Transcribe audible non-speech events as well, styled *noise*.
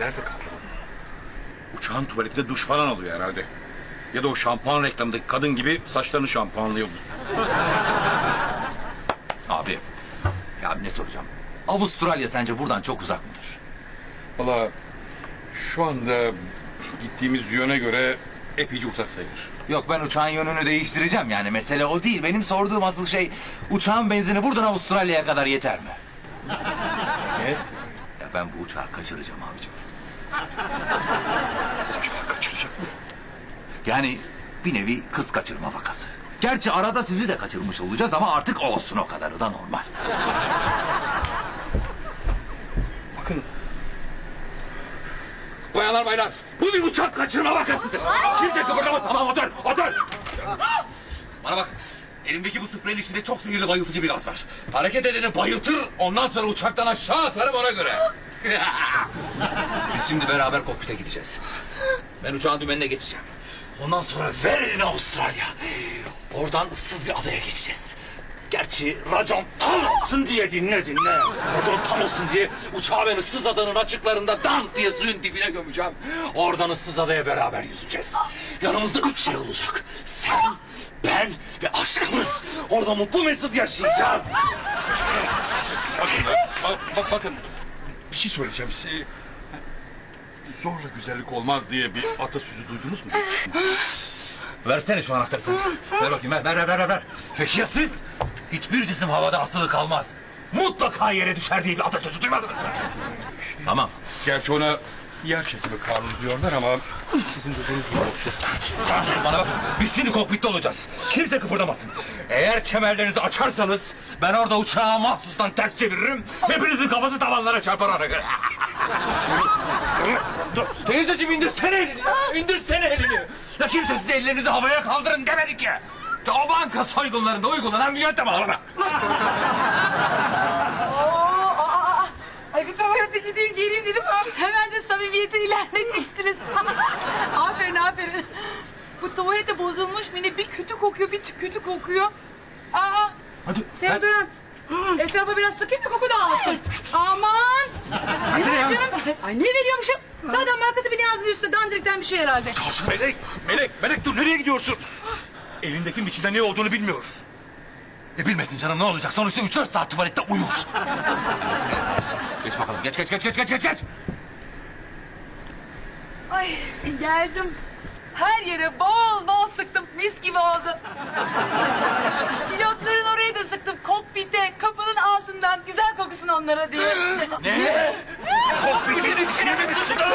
Nerede kaldı? Uçağın tuvaletinde duş falan alıyor herhalde. Ya da o şampuan reklamındaki kadın gibi saçlarını şampuanlıyordu. *laughs* Abi, ya ne soracağım? Avustralya sence buradan çok uzak mıdır? Valla şu anda gittiğimiz yöne göre epeyce uzak sayılır. Yok ben uçağın yönünü değiştireceğim yani mesele o değil. Benim sorduğum asıl şey uçağın benzini buradan Avustralya'ya kadar yeter mi? Ne? Ya ben bu uçağı kaçıracağım abicim. Uçağı kaçıracak mı? Yani bir nevi kız kaçırma vakası. Gerçi arada sizi de kaçırmış olacağız ama artık olsun o kadarı da normal. Bakın. Bayanlar baylar, bu bir uçak kaçırma vakasıdır. Kimse kıpırdamaz. Tamam otur, otur. Bana bak. Elimdeki bu spreyin içinde çok zehirli bayıltıcı bir gaz var. Hareket edeni bayıltır, ondan sonra uçaktan aşağı atarım ona göre. *laughs* Biz şimdi beraber kokpite gideceğiz. Ben uçağın dümenine geçeceğim. Ondan sonra ver elini Avustralya. Oradan ıssız bir adaya geçeceğiz. Gerçi racon tam olsun diye dinle dinle. Racon tam olsun diye uçağı ben ıssız adanın açıklarında dan diye suyun dibine gömeceğim. Oradan ıssız adaya beraber yüzeceğiz. Yanımızda üç şey olacak. Sen, ben ve aşkımız. Orada mutlu mesut yaşayacağız. Bakın, bak, bak, bakın. Bir şey söyleyeceğim size. Zorla güzellik olmaz diye bir atasözü duydunuz mu? Versene şu anahtarı sen. Ver bakayım ver ver ver ver. ver. Peki ya siz? Hiçbir cisim havada asılı kalmaz. Mutlaka yere düşer diye bir atasözü duymadınız mı? Tamam. Gerçi ona yer çekimi kanunu diyorlar ama sizin dediğiniz gibi boş ver. Bana bak. Biz şimdi kokpitte olacağız. Kimse kıpırdamasın. Eğer kemerlerinizi açarsanız ben orada uçağı mahsustan ters çeviririm. Hepinizin kafası tavanlara çarpar ona göre. Dur, Teyzeciğim indirsene elini. İndirsene elini. Ya kimse size ellerinizi havaya kaldırın demedi ki. Ya o banka soygunlarında uygulanan bir yöntem ağlama. Aa, Ay bir tuvalete gideyim geleyim dedim. Hemen de samimiyeti ilerletmiştiniz. Aferin. Bu tuvalete bozulmuş mu ne? Bir kötü kokuyor bir kötü kokuyor. Aa, Hadi. deodorant. Etrafa biraz sıkayım da koku dağılsın. Aman. Versene ya. Canım. Ay ne veriyormuşum? Zaten markası bile yazmıyor üstünde. Dandirikten bir şey herhalde. Melek, Melek, Melek dur nereye gidiyorsun? Elindekinin içinde ne olduğunu bilmiyor. E bilmesin canım ne olacak? Sonuçta üç dört saat tuvalette uyur. geç bakalım. Geç geç geç geç geç geç. Ay geldim. Her yere bol bol sıktım. Mis gibi oldu. Pilotların oraya da sıktım. Kokpite, kapının altından. Güzel kokusun onlara diye. Ne? Kokpitin içine mi sıktın?